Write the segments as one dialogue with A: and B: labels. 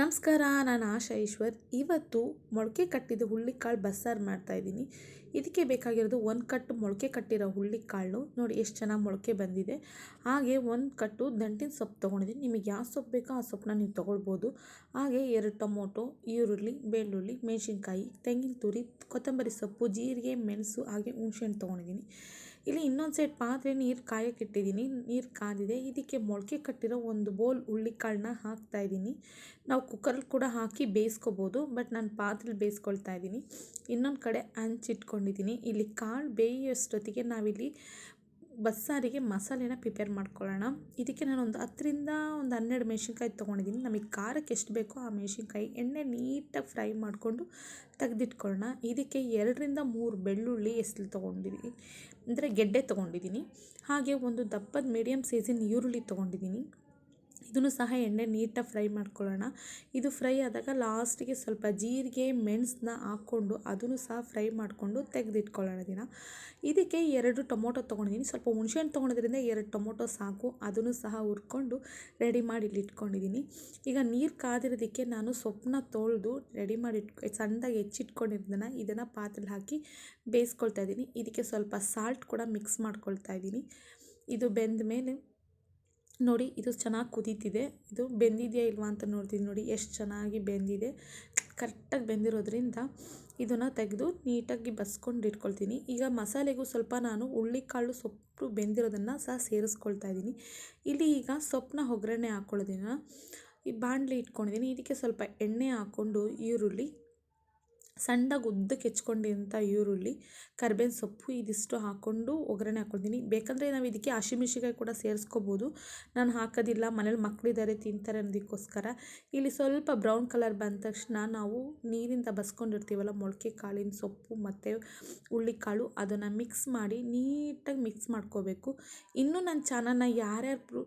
A: ನಮಸ್ಕಾರ, ನಾನು ಆಶಾ ಈಶ್ವರ್. ಇವತ್ತು ಮೊಳಕೆ ಕಟ್ಟಿದ ಹುಳ್ಳಿಕಾಳು ಬಸ್ಸಾರು ಮಾಡ್ತಾಯಿದ್ದೀನಿ ಇದಕ್ಕೆ ಬೇಕಾಗಿರೋದು ಒಂದು ಕಟ್ಟು ಮೊಳಕೆ ಕಟ್ಟಿರೋ ಹುಳ್ಳಿಕಾಳು ನೋಡಿ, ಎಷ್ಟು ಚೆನ್ನಾಗಿ ಮೊಳಕೆ ಬಂದಿದೆ. ಹಾಗೆ ಒಂದು ಕಟ್ಟು ದಂಟಿನ ಸೊಪ್ಪು ತೊಗೊಂಡಿದ್ದೀನಿ. ನಿಮಗೆ ಯಾವ ಸೊಪ್ಪು ಬೇಕೋ ಆ ಸೊಪ್ಪನ್ನ ನೀವು ತೊಗೊಳ್ಬೋದು. ಹಾಗೆ ಎರಡು ಟೊಮೊಟೊ, ಈರುಳ್ಳಿ, ಬೆಳ್ಳುಳ್ಳಿ, ಮೆಣಸಿನ್ಕಾಯಿ, ತೆಂಗಿನ ತುರಿ, ಕೊತ್ತಂಬರಿ ಸೊಪ್ಪು, ಜೀರಿಗೆ, ಮೆಣಸು, ಹಾಗೆ ಹುಣ್ಸೆಹಣ್ಣು ತೊಗೊಂಡಿದ್ದೀನಿ. ಇಲ್ಲಿ ಇನ್ನೊಂದು ಸೈಡ್ ಪಾತ್ರೆ ನೀರು ಕಾಯಕ್ಕೆ ಇಟ್ಟಿದ್ದೀನಿ. ನೀರು ಕಾದಿದೆ. ಇದಕ್ಕೆ ಮೊಳಕೆ ಕಟ್ಟಿರೋ ಒಂದು ಬೋಲ್ ಹುಳ್ಳಿಕಾಳನ್ನ ಹಾಕ್ತಾಯಿದ್ದೀನಿ ನಾವು ಕುಕ್ಕರಲ್ಲಿ ಕೂಡ ಹಾಕಿ ಬೇಯಿಸ್ಕೋಬೋದು ಬಟ್ ನಾನು ಪಾತ್ರೆಲಿ ಬೇಯಿಸ್ಕೊಳ್ತಾ ಇದ್ದೀನಿ. ಇನ್ನೊಂದು ಕಡೆ ಹಂಚಿಟ್ಕೊಂಡಿದ್ದೀನಿ ಇಲ್ಲಿ ಕಾಳು ಬೇಯೋಷ್ಟೊತ್ತಿಗೆ ನಾವಿಲ್ಲಿ ಬಸ್ಸಾರಿಗೆ ಮಸಾಲೆನ ಪ್ರಿಪೇರ್ ಮಾಡ್ಕೊಳ್ಳೋಣ. ಇದಕ್ಕೆ ನಾನು ಒಂದು ಹತ್ತರಿಂದ ಒಂದು ಹನ್ನೆರಡು ಮೆಣಸಿನ್ಕಾಯಿ ತೊಗೊಂಡಿದ್ದೀನಿ. ನಮಗೆ ಖಾರಕ್ಕೆ ಎಷ್ಟು ಬೇಕೋ ಆ ಮೆಣಸಿನ್ಕಾಯಿ ಎಣ್ಣೆ ನೀಟಾಗಿ ಫ್ರೈ ಮಾಡಿಕೊಂಡು ತೆಗೆದಿಟ್ಕೊಳ್ಳೋಣ. ಇದಕ್ಕೆ ಎರಡರಿಂದ ಮೂರು ಬೆಳ್ಳುಳ್ಳಿ ಎಸ್ಲು ತೊಗೊಂಡಿದ್ದೀನಿ ಅಂದರೆ ಗೆಡ್ಡೆ ತೊಗೊಂಡಿದ್ದೀನಿ ಹಾಗೆ ಒಂದು ದಪ್ಪದ ಮೀಡಿಯಮ್ ಸೈಜಿನ ಈರುಳ್ಳಿ ತೊಗೊಂಡಿದ್ದೀನಿ ಇದನ್ನು ಸಹ ಎಣ್ಣೆ ನೀಟಾಗಿ ಫ್ರೈ ಮಾಡ್ಕೊಳ್ಳೋಣ. ಇದು ಫ್ರೈ ಆದಾಗ ಲಾಸ್ಟಿಗೆ ಸ್ವಲ್ಪ ಜೀರಿಗೆ, ಮೆಣಸನ್ನ ಹಾಕ್ಕೊಂಡು ಅದನ್ನು ಸಹ ಫ್ರೈ ಮಾಡಿಕೊಂಡು ತೆಗೆದಿಟ್ಕೊಳ್ಳೋಣ ದಿನ. ಇದಕ್ಕೆ ಎರಡು ಟೊಮೊಟೊ ತೊಗೊಂಡಿದ್ದೀನಿ. ಸ್ವಲ್ಪ ಹುಣಸೆಹಣ್ಣು ತೊಗೊಳೋದ್ರಿಂದ ಎರಡು ಟೊಮೊಟೊ ಸಾಕು. ಅದನ್ನು ಸಹ ಹುರ್ಕೊಂಡು ರೆಡಿ ಮಾಡಿ ಇಟ್ಕೊಂಡಿದ್ದೀನಿ. ಈಗ ನೀರು ಕಾದಿರೋದಕ್ಕೆ ನಾನು ಸೊಪ್ಪನ್ನ ತೊಳೆದು ರೆಡಿ ಮಾಡಿ ಸಣ್ಣದಾಗಿ ಹೆಚ್ಚಿಟ್ಕೊಂಡಿದ್ದನ್ನು ಇದನ್ನು ಪಾತ್ರೆಲಿ ಹಾಕಿ ಬೇಯಿಸ್ಕೊಳ್ತಾ ಇದ್ದೀನಿ. ಇದಕ್ಕೆ ಸ್ವಲ್ಪ ಸಾಲ್ಟ್ ಕೂಡ ಮಿಕ್ಸ್ ಮಾಡ್ಕೊಳ್ತಾ ಇದ್ದೀನಿ. ಇದು ಬೆಂದ ಮೇಲೆ ನೋಡಿ, ಇದು ಚೆನ್ನಾಗಿ ಕುದೀತಿದೆ. ಇದು ಬೆಂದಿದೆಯಾ ಇಲ್ವಾ ಅಂತ ನೋಡ್ತೀನಿ ನೋಡಿ, ಎಷ್ಟು ಚೆನ್ನಾಗಿ ಬೆಂದಿದೆ. ಕರೆಕ್ಟಾಗಿ ಬೆಂದಿರೋದ್ರಿಂದ ಇದನ್ನು ತೆಗೆದು ನೀಟಾಗಿ ಬಸ್ಕೊಂಡು ಇಟ್ಕೊಳ್ತೀನಿ. ಈಗ ಮಸಾಲೆಗೂ ಸ್ವಲ್ಪ ನಾನು ಹುಳ್ಳಿಕಾಳು ಸೊಪ್ಪು ಬೆಂದಿರೋದನ್ನು ಸಹ ಸೇರಿಸ್ಕೊಳ್ತಾ ಇದ್ದೀನಿ. ಇಲ್ಲಿ ಈಗ ಸೊಪ್ಪನ್ನ ಒಗ್ಗರಣೆ ಹಾಕ್ಕೊಳ್ಳೋದಿನ ಈ ಬಾಣಲಿ ಇಟ್ಕೊಂಡಿದ್ದೀನಿ. ಇದಕ್ಕೆ ಸ್ವಲ್ಪ ಎಣ್ಣೆ ಹಾಕ್ಕೊಂಡು ಈರುಳ್ಳಿ ಸಣ್ಣದಾಗಿ ಉದ್ದಕ್ಕೆ ಹೆಚ್ಕೊಂಡಿರೋಂಥ ಈರುಳ್ಳಿ, ಕರ್ಬೇವಿನ ಸೊಪ್ಪು ಇದಿಷ್ಟು ಹಾಕ್ಕೊಂಡು ಒಗ್ಗರಣೆ ಹಾಕ್ಕೊಳ್ತೀನಿ ಬೇಕಂದರೆ ನಾವು ಇದಕ್ಕೆ ಹಸಿಮೆಣ್ಸಿಕಾಯಿ ಕೂಡ ಸೇರಿಸ್ಕೋಬೋದು. ನಾನು ಹಾಕೋದಿಲ್ಲ, ಮನೇಲಿ ಮಕ್ಕಳಿದ್ದಾರೆ ತಿಂತಾರೆ ಅನ್ನೋದಕ್ಕೋಸ್ಕರ. ಇಲ್ಲಿ ಸ್ವಲ್ಪ ಬ್ರೌನ್ ಕಲರ್ ಬಂದ ತಕ್ಷಣ ನಾವು ನೀರಿಂದ ಬಸ್ಕೊಂಡಿರ್ತೀವಲ್ಲ, ಮೊಳಕೆ ಕಾಳಿನ ಸೊಪ್ಪು ಮತ್ತು ಹುಳ್ಳಿಕಾಳು ಅದನ್ನು ಮಿಕ್ಸ್ ಮಾಡಿ ನೀಟಾಗಿ ಮಿಕ್ಸ್ ಮಾಡ್ಕೋಬೇಕು. ಇನ್ನೂ ನನ್ನ ಚಾನಲ್ನ ಯಾರ್ಯಾರು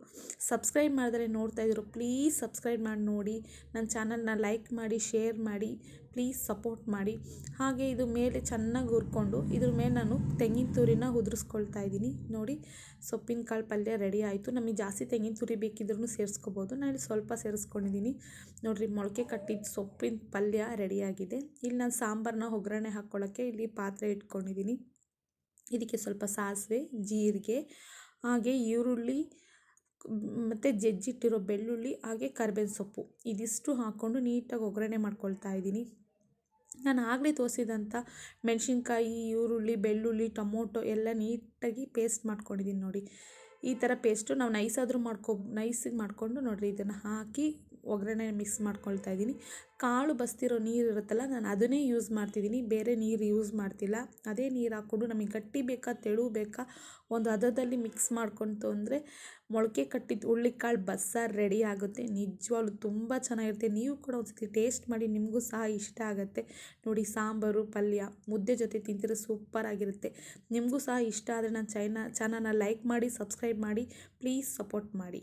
A: ಸಬ್ಸ್ಕ್ರೈಬ್ ಮಾಡಿದ್ರೆ ನೋಡ್ತಾ ಪ್ಲೀಸ್ ಸಬ್ಸ್ಕ್ರೈಬ್ ಮಾಡಿ ನೋಡಿ. ನನ್ನ ಚಾನಲ್ನ ಲೈಕ್ ಮಾಡಿ ಶೇರ್ ಮಾಡಿ. ಪ್ಲೀಸ್ ಸಪೋರ್ಟ್ ಮಾಡಿ. ಹಾಗೆ ಇದು ಮೇಲೆ ಚೆನ್ನಾಗಿ ಹುರ್ಕೊಂಡು, ಇದ್ರ ಮೇಲೆ ನಾನು ತೆಂಗಿನ ತುರಿನ ಉದುರಿಸ್ಕೊಳ್ತಾ ಇದ್ದೀನಿ. ನೋಡಿ, ಸೊಪ್ಪಿನ ಕಾಳು ಪಲ್ಯ ರೆಡಿ ಆಯಿತು. ನಮಗೆ ಜಾಸ್ತಿ ತೆಂಗಿನ ತುರಿ ಬೇಕಿದ್ರೂ ಸೇರಿಸ್ಕೋಬೋದು. ನಾನು ಇಲ್ಲಿ ಸ್ವಲ್ಪ ಸೇರಿಸ್ಕೊಂಡಿದ್ದೀನಿ. ನೋಡಿರಿ, ಮೊಳಕೆ ಕಟ್ಟಿದ ಸೊಪ್ಪಿನ ಪಲ್ಯ ರೆಡಿಯಾಗಿದೆ ಇಲ್ಲಿ ನಾನು ಸಾಂಬಾರನ್ನ ಒಗ್ಗರಣೆ ಹಾಕ್ಕೊಳ್ಳೋಕ್ಕೆ ಇಲ್ಲಿ ಪಾತ್ರೆ ಇಟ್ಕೊಂಡಿದ್ದೀನಿ. ಇದಕ್ಕೆ ಸ್ವಲ್ಪ ಸಾಸಿವೆ, ಜೀರಿಗೆ, ಹಾಗೆ ಈರುಳ್ಳಿ, ಮತ್ತು ಜಜ್ಜಿಟ್ಟಿರೋ ಬೆಳ್ಳುಳ್ಳಿ, ಹಾಗೆ ಕರ್ಬೇವಿನ ಸೊಪ್ಪು. ಇದಿಷ್ಟು ಹಾಕ್ಕೊಂಡು ನೀಟಾಗಿ ಒಗ್ಗರಣೆ ಮಾಡ್ಕೊಳ್ತಾ ಇದ್ದೀನಿ. ನಾನು ಆಗಲೇ ತೋರಿಸಿದಂಥ ಮೆಣಸಿನ್ಕಾಯಿ, ಈರುಳ್ಳಿ, ಬೆಳ್ಳುಳ್ಳಿ, ಟೊಮೊಟೊ ಎಲ್ಲ ನೀಟಾಗಿ ಪೇಸ್ಟ್ ಮಾಡ್ಕೊಂಡಿದ್ದೀನಿ ನೋಡಿ. ಈ ಥರ ಪೇಸ್ಟು ನಾವು ನೈಸಾದರೂ ಮಾಡ್ಕೊ, ನೈಸಿಗೆ ಮಾಡಿಕೊಂಡು ನೋಡಿರಿ, ಇದನ್ನು ಹಾಕಿ ಒಗ್ಗರಣೆ ಮಿಕ್ಸ್ ಮಾಡ್ಕೊಳ್ತಾ ಇದ್ದೀನಿ. ಕಾಳು ಬಸ್ತಿರೋ ನೀರು ಇರುತ್ತಲ್ಲ, ನಾನು ಅದನ್ನೇ ಯೂಸ್ ಮಾಡ್ತಿದ್ದೀನಿ. ಬೇರೆ ನೀರು ಯೂಸ್ ಮಾಡ್ತಿಲ್ಲ. ಅದೇ ನೀರು ಹಾಕ್ಕೊಂಡು ನಮಗೆ ಗಟ್ಟಿ ಬೇಕಾ, ತೆಳು ಬೇಕಾ, ಒಂದು ಹದದಲ್ಲಿ ಮಿಕ್ಸ್ ಮಾಡ್ಕೊತು ಅಂದರೆ ಮೊಳಕೆ ಕಟ್ಟಿದ ಹುಳ್ಳಿಕಾಳು ಬಸ್ಸಾರು ರೆಡಿ ಆಗುತ್ತೆ. ನಿಜವಾಗ್ಲು ತುಂಬ ಚೆನ್ನಾಗಿರುತ್ತೆ. ನೀವು ಕೂಡ ಒಂದ್ಸತಿ ಟೇಸ್ಟ್ ಮಾಡಿ ನಿಮಗೂ ಸಹ ಇಷ್ಟ ಆಗುತ್ತೆ. ನೋಡಿ, ಸಾಂಬಾರು, ಪಲ್ಯ, ಮುದ್ದೆ ಜೊತೆ ತಿಂತಿರೋ ಸೂಪರ್ ಆಗಿರುತ್ತೆ. ನಿಮಗೂ ಸಹ ಇಷ್ಟ ಆದರೆ ನಾನು ಚೈನ, ಚಾನಲ್ನ ಲೈಕ್ ಮಾಡಿ ಸಬ್ಸ್ಕ್ರೈಬ್ ಮಾಡಿ ಪ್ಲೀಸ್ ಸಪೋರ್ಟ್ ಮಾಡಿ.